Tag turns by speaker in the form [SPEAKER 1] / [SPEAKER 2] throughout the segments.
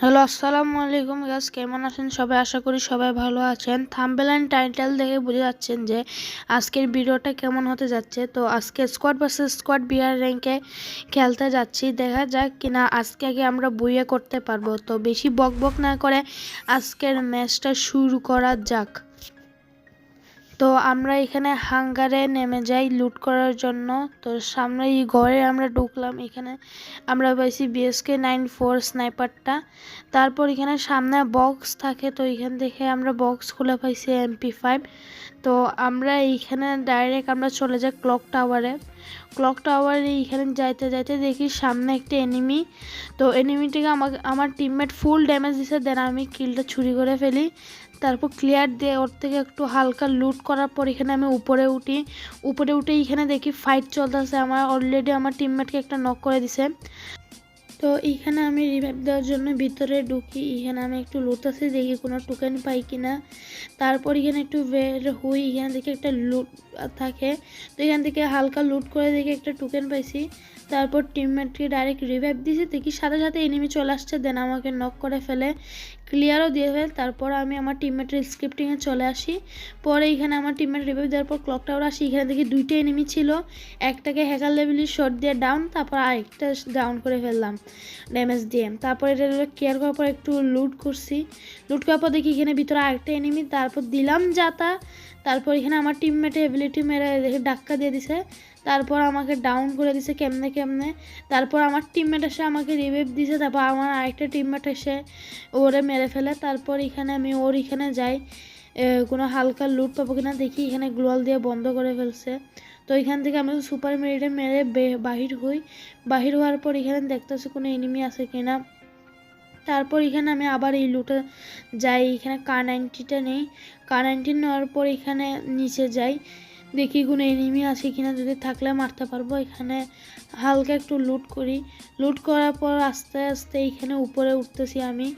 [SPEAKER 1] Hello, আসসালামু আলাইকুম গাছ কেমন আছেন সবাই? আশা করি সবাই ভালো আছেন। থাম্বেল অ্যান্ড টাইটেল দেখে বুঝে যাচ্ছেন যে আজকের ভিডিওটা কেমন হতে যাচ্ছে। তো আজকে স্কোয়াড ভার্সেস স্কোয়াড বিয়ার র্যাঙ্কে খেলতে যাচ্ছি। দেখা যাক কিনা আজকে আগে আমরা বইয়ে করতে পারব। তো বেশি বক বক না করে আজকের ম্যাচটা শুরু করা যাক। তো আমরা এখানে হাঙ্গারে নেমে যাই লুট করার জন্য। তো সামনে এই ঘরে আমরা ঢুকলাম, এখানে আমরা পাইছি বিএসকে নাইন ফোর স্নাইপারটা। তারপর এখানে সামনে বক্স থাকে, তো এখান থেকে আমরা বক্স খুলে পাইছি এমপি ফাইভ তো আমরা এইখানে ডাইরেক্ট আমরা চলে যাই ক্লক টাওয়ারে ক্লক টাওয়ারে এইখানে যাইতে যাইতে দেখি সামনে একটা এনিমি তো এনিমিটিকে আমাকে, আমার টিমমেট ফুল ড্যামেজ দিছে দেন আমি কিলটা ছুরি করে ফেলি। তারপর ক্লিয়ার দিয়ে ওর থেকে একটু হালকা লুট করার পর এখানে আমি উপরে উঠি। উপরে উঠে এখানে দেখি ফাইট চলতেছে। আমার অলরেডি আমার টিমমেটকে একটা নক করে দিছে। তো এইখানে আমি রিভাইভ দেওয়ার জন্য ভিতরে ঢুকি। এখানে আমি একটু লুটাছি দেখি কোনো টোকেন পাই কিনা। তারপর এখানে একটু বের হই। এখান থেকে একটা লুট থাকে। তো এখান থেকে হালকা লুট করে দেখি একটা টোকেন পাইছি। তারপর টিমমেটকে ডাইরেক্ট রিভাইভ দিয়েছি দেখি সাথে সাথে এনিমি চলে আসছে দেন আমাকে নক করে ফেলে ক্লিয়ারও দিয়ে ফেলে, তারপর আমি আমার টিমমেটের স্ক্রিপ্টিংয়ে চলে আসি। পরে এখানে আমার টিমমেট রিভাইভ দেওয়ার পর ক্লক টাওয়ার আসি, এখানে দেখি দুইটা এনিমি ছিল, একটাকে হ্যাকার লেভেলের শট দিয়ে ডাউন তারপর আরেকটা ডাউন করে ফেললাম ড্যামেজ দিয়ে। তারপর এটা কেয়ার করার পর একটু লুট করছি লুট করার পর দেখি এখানে ভিতরে আরেকটা এনিমি তারপর দিলাম যাতা, তারপর এখানে আমার টিমমেটে এবিলিটি মেরে দেখে ডাক্কা দিয়ে দিছে তারপর আমাকে ডাউন করে দিছে কেমনে কেমনে। তারপর আমার টিমমেট এসে আমাকে রিভাইভ দিছে, তারপর আমার আরেকটা টিমমেট এসে ওরে মেরে ফেলে। তারপর এখানে আমি ওর এখানে যাই কোনো হালকা লুট পাবো কিনা দেখি, এখানে গ্লোয়াল দিয়ে বন্ধ করে ফেলছে। তো এখান থেকে আমি সুপার মেরিটে মেরে বাহির হই। বাহির হওয়ার পর এখানে দেখতেছি কোনো এনিমি আছে কিনা। তারপর এখানে আমি আবার এই লুটে যাই, এখানে কার নাইনটিটা নেই। কার নাইনটি নেওয়ার পর এখানে নিচে যাই। দেখি কোনো এনিমি আছে কিনা যদি থাকলে মারতে পারব। এখানে হালকা একটু লুট করি। লুট করার পর আস্তে আস্তে এইখানে উপরে উঠতেছি আমি।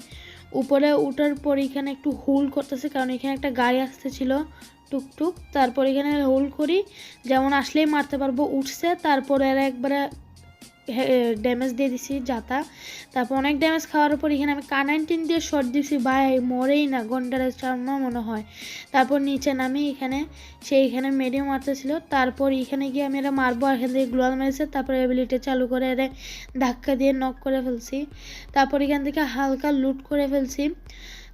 [SPEAKER 1] উপরে উঠার পর এখানে একটু হুল করতেছি, কারণ এখানে একটা গাড়ি আসতেছিল টুকটুক। তারপর এখানে হোল্ড করি, যেমন আসলেই মারতে পারব, উঠছে। তারপরে আর একবারে ড্যামেজ দিয়ে দিছি যাতা। তারপর অনেক ড্যামেজ খাওয়ার পর এখানে আমি কা নাইনটিন দিয়ে শর্ট দিছি। ভাই, মরেই না ঘণ্টার চার্মা মনে হয়। তারপর নিচে নামি এখানে সে এখানে মেডিও মারতেছিল। তারপর এখানে গিয়ে আমি এরা মারবো, আর এখান থেকে গ্লোয়াল মেরেছে। তারপর এবিলিটি চালু করে এরা ধাক্কা দিয়ে নক করে ফেলছি। তারপর এখান থেকে হালকা লুট করে ফেলছি।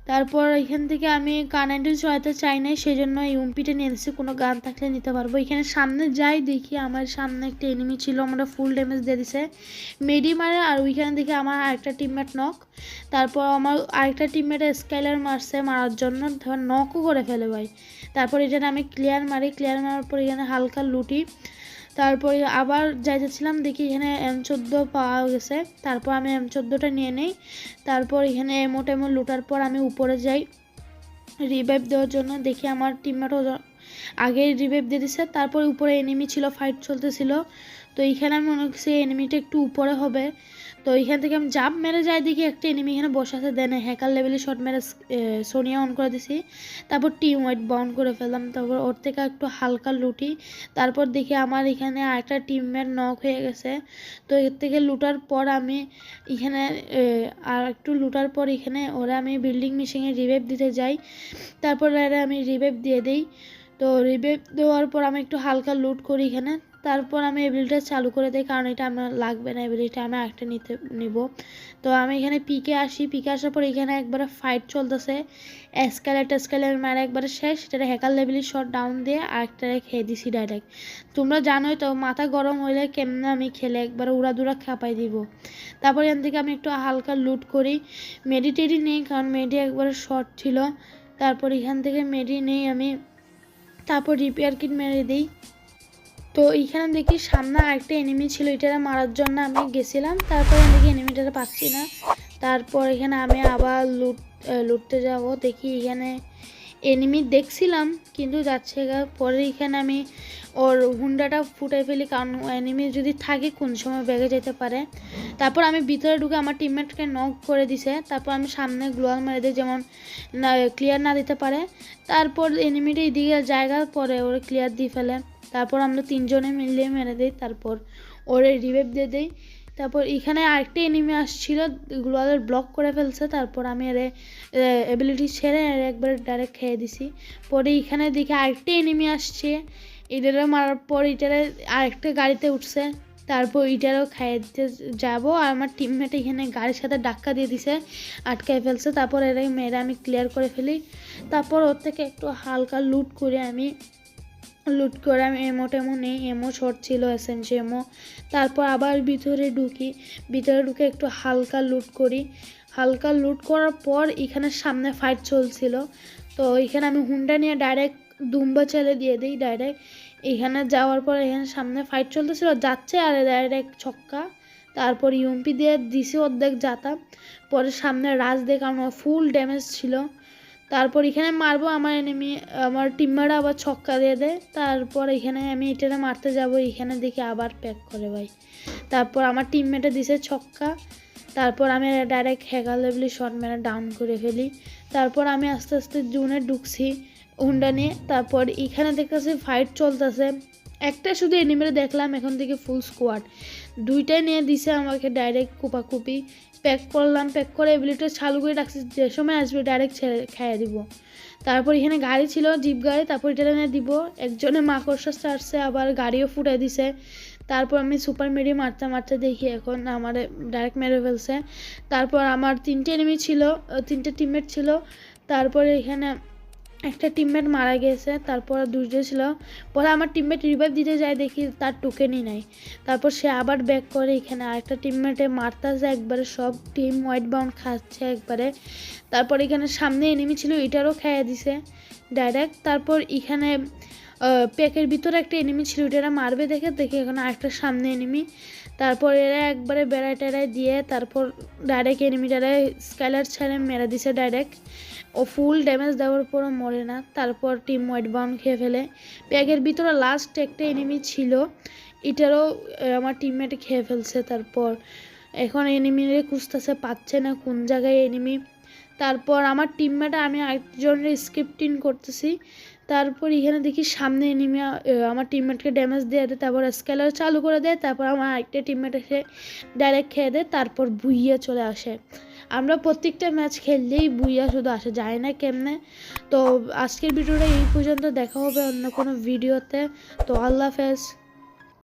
[SPEAKER 1] তারপর এখান থেকে আমি কানেন্টেন চড়াতে চাই নাই সেই জন্য এই নিয়ে এসেছি কোনো গান থাকলে নিতে পারব। এখানে সামনে যাই দেখি আমার সামনে একটা এনিমি ছিল আমরা ফুল ড্যামেজ দিয়ে দিছে। মেডি মারে আর ওইখানে দেখে আমার আরেকটা টিমমেট নক তারপর আমার আরেকটা টিমমেটে স্কাইলার মারছে মারার জন্য, ধর নকও করে ফেলে ভাই। তারপর এখানে আমি ক্লিয়ার মারি ক্লিয়ার মারার পর এখানে হালকা লুটি। তারপরে আবার যাইতেছিলাম, দেখি এখানে এম চোদ্দ পাওয়া গেছে। তারপর আমি এম চোদ্দোটা নিয়ে নেই। তারপর এখানে এমো টেমো লুটার পর আমি উপরে যাই। রিভাইভ দেওয়ার জন্য দেখি আমার টিমমেটও আগেই রিভাইভ দিয়ে দিছে, তারপর উপরে এনিমি ছিল ফাইট চলতেছিল। তো এইখানে আমি মনে করছি এনিমিটা একটু উপরে হবে। তো এইখান থেকে আমি জাম্প মেরে যাই দেখি একটা এনিমি এখানে বসে আছে, দেন হ্যাকার লেভেলে শট মেরে সোনিয়া অন করে দিছি। তারপর টিম ওয়াইট বাউন্ড করে ফেললাম, তারপর ওর থেকে একটু হালকা লুটি। তারপর দেখি আমার এখানে আরেকটা টিমমেট নক হয়ে গেছে। তো এর থেকে লুটার পর আমি এখানে আর একটু লুটার পর এখানে ওরা আমি বিল্ডিং মেশিনে রিভাইভ দিতে যাই। তারপর আমি রিভাইভ দিয়ে দিই। তো রিভাইভ দেওয়ার পর আমি একটু হালকা লুট করি এখানে। তারপর আমি এবিলিটা চালু করে দিই, কারণ এটা আমার লাগবে না এবিলিটা আমি একটা নিতে, নিব। তো আমি এখানে পিকে আসি পিকে আসার পর এখানে একবারে ফাইট চলতেছে। এসকালেট এসকালেট মারা একবারে শেষ। সেটা হ্যাকার লেভেলের শট ডাউন দিয়ে আরেকটা খেয়ে দিছি ডাইরেক্ট তোমরা জানোই তো, মাথা গরম হইলে কেমনে আমি খেলে একবারে উড়াদুরা খাপাই দিব। তারপর এখান থেকে আমি একটু হালকা লুট করি। মেডিটেডি নেই, কারণ মেডি একবারে শর্ট ছিল। তারপর এখান থেকে মেডি নেই আমি তারপর রিপেয়ার কিট মেরে দিই। তো এইখানে দেখি সামনে আরেকটা এনিমি ছিল, এটারা মারার জন্য আমি গেছিলাম। তারপরে দেখি এনিমিটা পাচ্ছি না। তারপর এখানে আমি আবার লুট লুটতে যাব। দেখি এখানে এনিমি দেখছিলাম, কিন্তু যাচ্ছে পরে এখানে আমি ওর হুন্ডাটা ফুটাই ফেলি, কারণ এনিমি যদি থাকে, কোন সময় বেগে যেতে পারে। তারপর আমি ভিতরে ঢুকে আমার টিমমেটকে নক করে দিছে। তারপর আমি সামনে গ্লোয়াল মেরে দিই, যেমন, না ক্লিয়ার না দিতে পারে। তারপর এনিমিটা এদিকে জায়গার পরে ওরা ক্লিয়ার দিয়ে ফেলে। তারপর আমরা তিনজনে মিলিয়ে মেরে দিই, তারপর ওরে রিভাইভ দিয়ে দিই। তারপর এখানে আরেকটা এনিমি আসছিল গ্লোয়ালের ব্লক করে ফেলছে, তারপর আমি এর এবিলিটি ছেড়ে এর একবার ডাইরেক্ট খেয়ে দিছি। পরে এখানে দেখি আরেকটা এনিমি আসছে, এটারে মারার পর এটারে আরেকটা গাড়িতে উঠছে, তারপর এটারও খাইয়ে দিতে যাব। আর আমার টিমমেট এখানে গাড়ির সাথে ধাক্কা দিয়ে দিছে, আটকায় ফেলছে, তারপর এর মেয়েরা আমি ক্লিয়ার করে ফেলি। তারপর ওর থেকে একটু হালকা লুট করে আমি লুট করে এমো টেমো নেই, এমো শর্ট ছিল এসেন্সি এমো। তারপর আবার ভিতরে ঢুকি, ভিতরে ঢুকে একটু হালকা লুট করি। হালকা লুট করার পর এখানে সামনে ফাইট চলছিল। তো এখানে আমি হুন্ডা নিয়ে ডাইরেক্ট দুম্বা ছেলে দিয়ে দিই ডাইরেক্ট এখানে যাওয়ার পর এখানে সামনে ফাইট চলতেছিল, যাচ্ছে আর ডাইরেক্ট ছক্কা। তারপর ইউএমপি দিয়ে দিছি অর্ধেক যাতা। পরে সামনে রাজ দেখানো ফুল ড্যামেজ ছিল। তারপর এখানে মারবো, আমার এনিমি আমার টিমমেটরা আবার ছক্কা দিয়ে দেয়। তারপর এখানে আমি এটারে মারতে যাব, এখানে দেখি আবার প্যাক করে ভাই। তারপর আমার টিমমেটে দিছে ছক্কা। তারপর আমি ডাইরেক্ট হ্যাকার লেভেলি শর্ট মেরে ডাউন করে ফেলি। তারপর আমি আস্তে আস্তে জুনে ঢুকছি হুন্ডা নিয়ে। তারপর এখানে দেখতেছি ফাইট চলতেছে। একটা শুধু এনিমেরে দেখলাম, এখন থেকে ফুল স্কোয়াড দুইটাই নিয়ে দিছে আমাকে ডাইরেক্ট কুপাকুপি প্যাক করলাম প্যাক করে এবিলিটি চালু করে রাখছি, যে সময় আসবে ডাইরেক্ট ছেড়ে, খাইয়ে দিব। তারপর এখানে গাড়ি ছিল জিপ গাড়ি, তারপর এটা এনে দিব। একজনে মাকড়সা চাটছে আবার গাড়িও ফুটাই দিছে। তারপর আমি সুপার মেরি মারতে মারতে দেখি এখন আমার ডাইরেক্ট মেরে ফেলছে। তারপর আমার তিনটে এনিমি ছিল, তিনটে টিমমেট ছিল। তারপরে এখানে একটা টিমমেট মারা গেছে, তারপর দুটো ছিল। পরে আমার টিমমেট রিভাইভ দিতে যায়, দেখি তার টোকেনই নাই। তারপর সে আবার ব্যাক করে, এখানে আরেকটা টিমমেটে মারতেছে একবারে, সব টিম হোয়াইট বাউন্ড খাচ্ছে একবারে। তারপর এখানে সামনে এনিমি ছিল, এটারও খেয়ে দিছে। ডাইরেক্ট তারপর এখানে প্যাকের ভিতরে একটা এনিমি ছিল ওটা মারবে দেখে দেখে এখানে আরেকটা সামনে এনিমি তারপর এরা একবারে বেড়ায় টেড়ায় দিয়ে, তারপর ডাইরেক্ট এনিমিটারে স্কাইলার ছেড়ে, মেরে দিছে ডাইরেক্ট ও ফুল ড্যামেজ দেওয়ার পরও মরে না। তারপর টিম হোয়াইট বাউন্ড খেয়ে ফেলে। প্যাকের ভিতরে লাস্ট একটা এনিমি ছিল। এটারও আমার টিমমেটে খেয়ে ফেলছে। তারপর এখন এনিমিরে খুঁজতেছে, পাচ্ছে না কোন জায়গায় এনিমি তারপর আমার টিমমেট আমি আরেকজনের স্ক্রিপ্টিং করতেছি। তারপর এখানে দেখি সামনে এনিমি আমার টিমমেটকে ড্যামেজ দিয়ে দেয়। তারপর স্কেলার চালু করে দেয়। তারপর আমার আরেকটা টিমমেট এসে ডাইরেক্ট খেয়ে দেয়। তারপর বুইয়ে চলে আসে। আমরা প্রত্যেকটা ম্যাচ খেললেই বুইয়া শুধু আসে, যায় না কেমনে? তো আজকের ভিডিওটা এই পর্যন্ত, দেখা হবে অন্য কোনো ভিডিওতে তো আল্লাহ হাফেজ।